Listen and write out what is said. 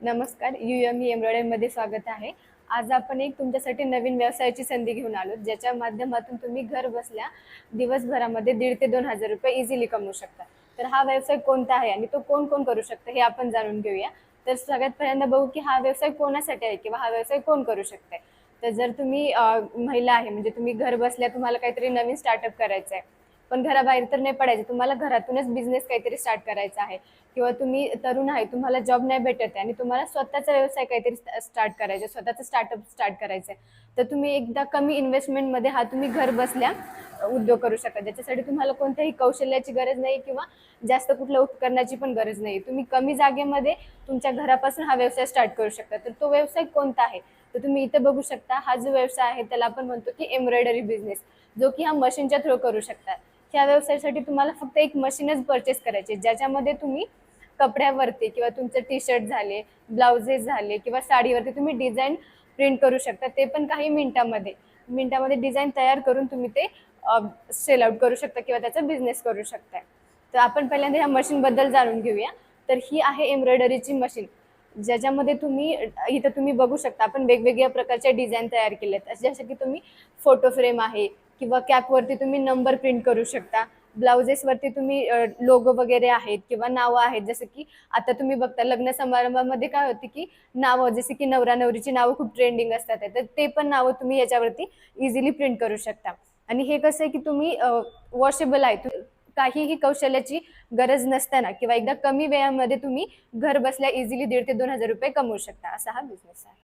नमस्कार you M E एम्ब्रॉयडरीमध्ये स्वागत आहे. आज आपण एक तुमच्यासाठी नवीन व्यवसायाची संधी घेऊन आलो ज्याच्या माध्यमातून तुम्ही घर बसल्या दिवसभरामध्ये दीड ते दोन हजार रुपये इझिली कमवू शकता. तर हा व्यवसाय कोणता आहे आणि तो कोण कोण करू शकतं हे आपण जाणून घेऊया. तर सगळ्यात पहिल्यांदा बघू की हा व्यवसाय कोणासाठी आहे किंवा हा व्यवसाय कोण करू शकते तर जर तुम्ही महिला आहे म्हणजे तुम्ही घर बसल्या तुम्हाला काहीतरी नवीन स्टार्टअप करायचं आहे पण घराबाहेर तर नाही पडायचं. तुम्हाला घरातूनच बिझनेस काहीतरी स्टार्ट करायचा आहे. किंवा तुम्ही तरुण आहे तुम्हाला जॉब नाही भेटत आहे आणि तुम्हाला स्वतःचा व्यवसाय काहीतरी स्टार्ट करायचा आहे. स्वतःचं स्टार्टअप स्टार्ट करायचं आहे. तर तुम्ही एकदा कमी इन्व्हेस्टमेंटमध्ये हा तुम्ही घर बसल्या उद्योग करू शकता. ज्याच्यासाठी तुम्हाला कोणत्याही कौशल्याची गरज नाही किंवा जास्त कुठल्या उपकरणाची पण गरज नाही. तुम्ही कमी जागेमध्ये तुमच्या घरापासून हा व्यवसाय स्टार्ट करू शकता. तर तो व्यवसाय कोणता आहे? तर तुम्ही इथे बघू शकता हा जो व्यवसाय आहे त्याला आपण म्हणतो की एम्ब्रॉयडरी बिझनेस जो की हा मशीनच्या थ्रू करू शकता. ह्या व्यवसायासाठी तुम्हाला फक्त एक मशीनच परचेस करायची ज्याच्यामध्ये तुम्ही कपड्यावरती किंवा तुमचं टी शर्ट झाले ब्लाउजेस झाले किंवा साडीवरती तुम्ही डिझाईन प्रिंट करू शकता. ते पण काही मिनिटामध्ये मिनिटामध्ये डिझाईन तयार करून तुम्ही ते सेल आउट करू शकता किंवा त्याचा बिझनेस करू शकता. तर आपण पहिल्यांदा ह्या मशीनबद्दल जाणून घेऊया. तर ही आहे एम्ब्रॉयडरीची मशीन ज्याच्यामध्ये तुम्ही इथं तुम्ही बघू शकता आपण वेगवेगळ्या प्रकारच्या डिझाईन तयार केल्यात. जसं की तुम्ही फोटो फ्रेम आहे किंवा कॅपवरती तुम्ही नंबर प्रिंट करू शकता. ब्लाउजेसवरती तुम्ही लोगो वगैरे आहेत किंवा नावं आहेत. जसं की आता तुम्ही बघता लग्न समारंभामध्ये काय होते की नावं जसे की नवरा नवरीची नावं खूप ट्रेंडिंग असतात. तर ते पण नावं तुम्ही याच्यावरती इझिली प्रिंट करू शकता. आणि हे कसं आहे की तुम्ही वॉशेबल आहे. काहीही कौशल्याची गरज नसताना किंवा एकदा कमी वेळामध्ये तुम्ही घर बसल्या इझिली दीड ते दोन हजार रुपये कमवू शकता. असा हा बिझनेस आहे.